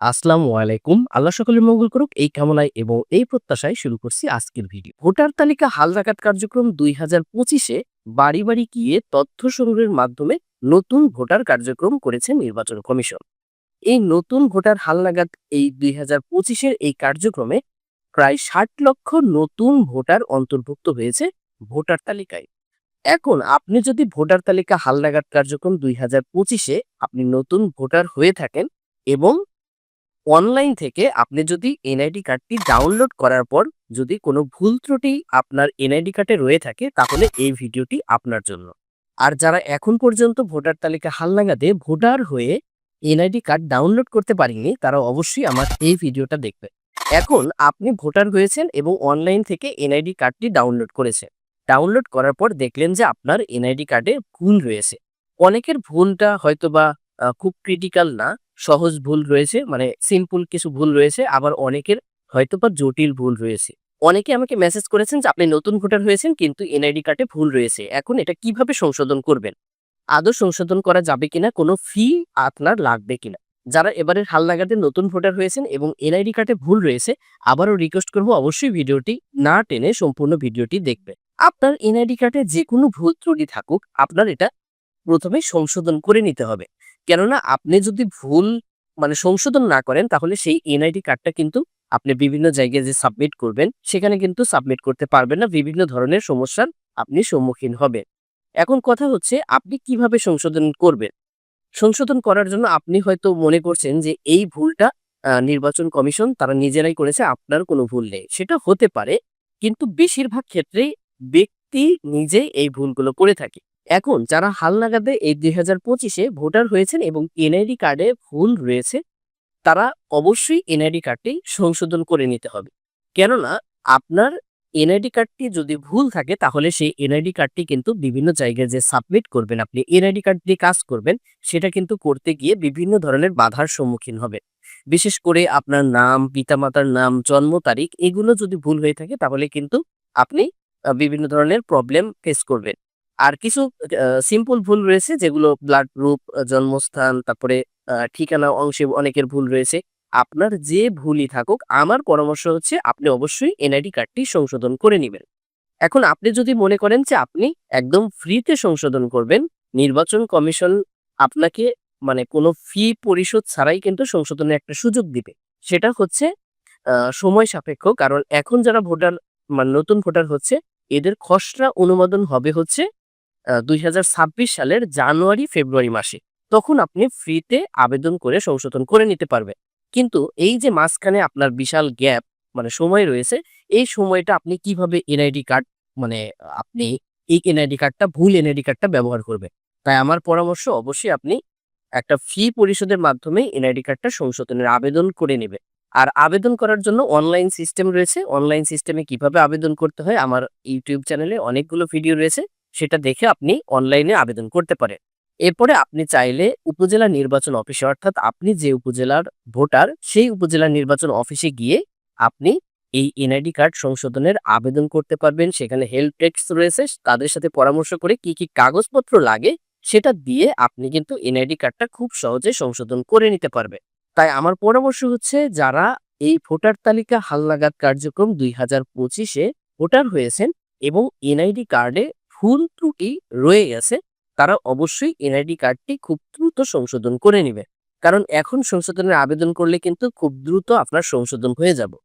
আসসালামু আলাইকুম। আল্লাহ সকলের মঙ্গল করুক, এই কামনায় এবং এই প্রত্যাশায় শুরু করছি আজকের ভিডিও। ভোটার তালিকা হালনাগাদ কার্যক্রম দুই হাজার পঁচিশে বাড়ি বাড়ি গিয়ে তথ্য সংগ্রহের মাধ্যমে নতুন ভোটার কার্যক্রম করেছে নির্বাচন কমিশন। এই নতুন ভোটার হালনাগাদ এই দুই হাজার পঁচিশের এই কার্যক্রমে প্রায় ষাট লক্ষ নতুন ভোটার অন্তর্ভুক্ত হয়েছে ভোটার তালিকায়। এখন আপনি যদি ভোটার তালিকা হালনাগাদ কার্যক্রম দুই হাজার পঁচিশে আপনি নতুন ভোটার হয়ে থাকেন এবং অনলাইন থেকে আপনি যদি এনআইডি কার্ডটি ডাউনলোড করার পর যদি কোনো ভুল ত্রুটি আপনার এনআইডি কার্ডে রয়ে থাকে, তাহলে এই ভিডিওটি আপনার জন্য। আর যারা এখন পর্যন্ত ভোটার তালিকা হালনাগাদে ভোটার হয়ে এনআইডি কার্ড ডাউনলোড করতে পারেননি, তারা অবশ্যই আমার এই ভিডিওটা দেখবে। এখন আপনি ভোটার হয়েছেন এবং অনলাইন থেকে এনআইডি কার্ডটি ডাউনলোড করেছেন। ডাউনলোড করার পর দেখলেন যে আপনার এনআইডি কার্ডে ভুল রয়েছে। অনেকের ভুলটা হয়তোবা খুব ক্রিটিক্যাল না সহজ ভুল রয়েছে মানে সিম্পল কিছু ভুল রয়েছে, আবার অনেকের হয়তো বা জটিল ভুল রয়েছে। অনেকে আমাকে মেসেজ করেছেন যে, আপনি নতুন ভোটার হয়েছেন, কিন্তু এনআইডি কার্ডে ভুল রয়েছে। এখন এটা কীভাবে সংশোধন করবেন? আদৌ সংশোধন করা যাবে কিনা? কোনো ফি আপনার লাগবে কিনা? যারা এবারের হালনাগাদে নতুন ভোটার হয়েছেন এবং এনআইডি কার্ডে ভুল রয়েছে, আবারও রিকোয়েস্ট করব অবশ্যই ভিডিওটি না টেনে সম্পূর্ণ ভিডিওটি দেখবে আপনার এনআইডি কার্ডে যে কোনো ভুল ত্রুটি থাকুক, আপনার এটা প্রথমে সংশোধন করে নিতে হবে। কেননা আপনি যদি ভুল মানে সংশোধন না করেন, তাহলে সেই এনআইডি কার্ডটা কিন্তু আপনি বিভিন্ন জায়গায় যে সাবমিট করবেন, সেখানে কিন্তু সাবমিট করতে পারবেন না। বিভিন্ন ধরনের সমস্যার আপনি সম্মুখীন হবেন। এখন কথা হচ্ছে, আপনি কীভাবে সংশোধন করবেন? সংশোধন করার জন্য আপনি হয়তো মনে করছেন যে, এই ভুলটা নির্বাচন কমিশন তারা নিজেরাই করেছে, আপনার কোনো ভুল নেই। সেটা হতে পারে, কিন্তু বেশিরভাগ ক্ষেত্রেই ব্যক্তি নিজেই এই ভুলগুলো করে থাকে। এখন যারা হালনাগাদে এই দুই হাজার পঁচিশে ভোটার হয়েছেন এবং এনআইডি কার্ডে ভুল রয়েছে, তারা অবশ্যই এনআইডি কার্ডটি সংশোধন করে নিতে হবে। কেননা, আপনার এনআইডি কার্ডটি যদি ভুল থাকে, তাহলে সেই এনআইডি কার্ডটি কিন্তু বিভিন্ন জায়গায় যে সাবমিট করবেন আপনি, এনআইডি কার্ড দিয়ে কাজ করবেন, সেটা কিন্তু করতে গিয়ে বিভিন্ন ধরনের বাধার সম্মুখীন হবে বিশেষ করে আপনার নাম, পিতামাতার নাম, জন্ম তারিখ, এগুলো যদি ভুল হয়ে থাকে, তাহলে কিন্তু আপনি বিভিন্ন ধরনের প্রবলেম ফেস করবেন। আর কিছু সিম্পল ভুল রয়েছে যেগুলো ব্লাড গ্রুপ জন্মস্থান, তারপরে ঠিকানা, অংশে অনেকের ভুল রয়েছে। আপনার যে ভুলই থাকুক, আমার পরামর্শ হচ্ছে আপনি অবশ্যই এনআইডি কার্ডটি সংশোধন করে নেবেন। এখন আপনি যদি মনে করেন যে আপনি একদম ফ্রিতে সংশোধন করবেন, নির্বাচন কমিশন আপনাকে মানে কোনো ফি পরিশোধ ছাড়াই কিন্তু সংশোধনের একটা সুযোগ দিবে। সেটা হচ্ছে সময় সাপেক্ষ, কারণ এখন যারা ভোটার মানে নতুন ভোটার হচ্ছে, এদের খসড়া অনুমোদন হবে হচ্ছে দুই হাজার ছাব্বিশ সালের জানুয়ারি ফেব্রুয়ারি মাসে। তখন আপনি ফ্রিতে আবেদন করে সংশোধন করে নিতে পারবেন। কিন্তু এই যে মাঝখানে আপনার বিশাল গ্যাপ মানে সময় রয়েছে, এই সময়টা আপনি কীভাবে এনআইডি কার্ড মানে আপনি এই এনআইডি কার্ডটা, ভুল এনআইডি কার্ডটা ব্যবহার করবেন? তাই আমার পরামর্শ অবশ্যই আপনি একটা ফি পরিশোধের মাধ্যমে এনআইডি কার্ডটা সংশোধনের আবেদন করে নেবে আর আবেদন করার জন্য অনলাইন সিস্টেম রয়েছে। অনলাইন সিস্টেমে কীভাবে আবেদন করতে হয়, আমার ইউটিউব চ্যানেলে অনেকগুলো ভিডিও রয়েছে। সেটা দেখে আপনি অনলাইনে আবেদন করতে পারেন। এরপরে আপনি চাইলে উপজেলা নির্বাচন অফিসে অর্থাৎ আপনি যে উপজেলার ভোটার, সেই উপজেলা নির্বাচন অফিসে গিয়ে আপনি এই এনআইডি কার্ড সংশোধনের আবেদন করতে পারবেন। সেখানে হেল্প ডেস্ক রয়েছে। তাদের সাথে পরামর্শ করে কি কি কাগজপত্র লাগে সেটা দিয়ে আপনি কিন্তু এনআইডি কার্ডটা খুব সহজে সংশোধন করে নিতে পারবে। তাই আমার পরামর্শ হচ্ছে, যারা এই ভোটার তালিকা হালনাগাদ কার্যক্রম দুই হাজার পঁচিশে ভোটার হয়েছেন এবং এনআইডি কার্ডে ভুল ত্রুটি রয়ে গেছে, তারা অবশ্যই এনআইডি কার্ডটি খুব দ্রুত সংশোধন করে নেবে। কারণ এখন সংশোধনের আবেদন করলে কিন্তু খুব দ্রুত আপনার সংশোধন হয়ে যাবে।